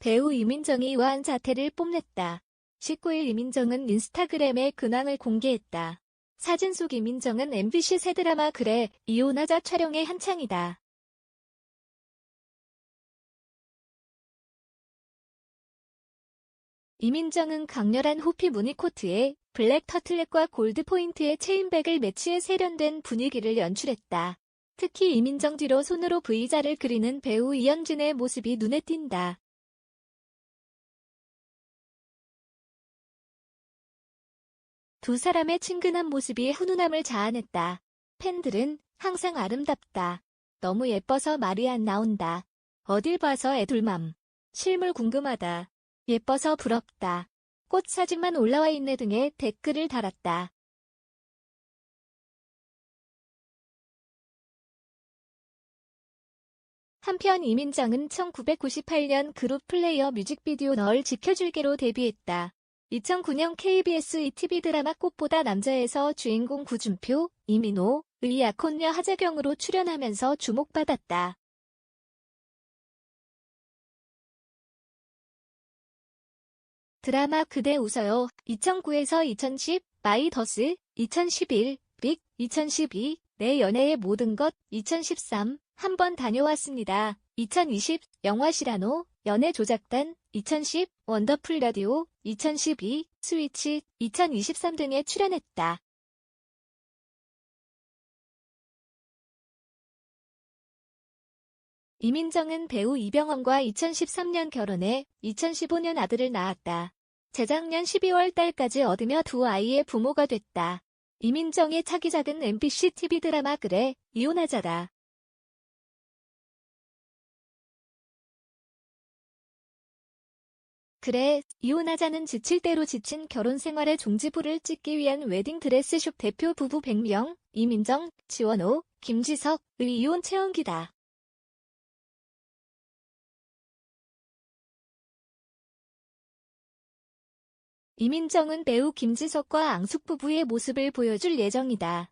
배우 이민정이 우아한 자태를 뽐냈다. 19일 이민정은 인스타그램에 근황을 공개했다. 사진 속 이민정은 MBC 새 드라마 그래 이혼하자 촬영에 한창이다. 이민정은 강렬한 호피 무늬 코트에 블랙 터틀넥과 골드 포인트의 체인백을 매치해 세련된 분위기를 연출했다. 특히 이민정 뒤로 손으로 V자를 그리는 배우 이현진의 모습이 눈에 띈다. 두 사람의 친근한 모습이 훈훈함을 자아냈다. 팬들은 항상 아름답다. 너무 예뻐서 말이 안 나온다. 어딜 봐서 애둘맘. 실물 궁금하다. 예뻐서 부럽다. 꽃 사진만 올라와 있네 등의 댓글을 달았다. 한편 이민정은 1998년 그룹 플레이어 뮤직비디오 널 지켜줄게로 데뷔했다. 2009년 KBS ETV 드라마 꽃보다 남자에서 주인공 구준표, 이민호, 의 약혼녀 하재경으로 출연하면서 주목받았다. 드라마 그대 웃어요 2009에서 2010, 마이더스, 2011, 빅, 2012, 내 연애의 모든 것, 2013, 한 번 다녀왔습니다. 2020, 영화 시라노, 연애 조작단, 2010, 원더풀 라디오, 2012, 스위치, 2023 등에 출연했다. 이민정은 배우 이병헌과 2013년 결혼해 2015년 아들을 낳았다. 재작년 12월 달까지 얻으며 두 아이의 부모가 됐다. 이민정의 차기작은 MBC TV 드라마 그래 이혼하자다. 그래, 이혼하자는 지칠 대로 지친 결혼 생활의 종지부를 찍기 위한 웨딩 드레스숍 대표 부부 100명, 이민정, 지원호, 김지석의 이혼 체험기다. 이민정은 배우 김지석과 앙숙 부부의 모습을 보여줄 예정이다.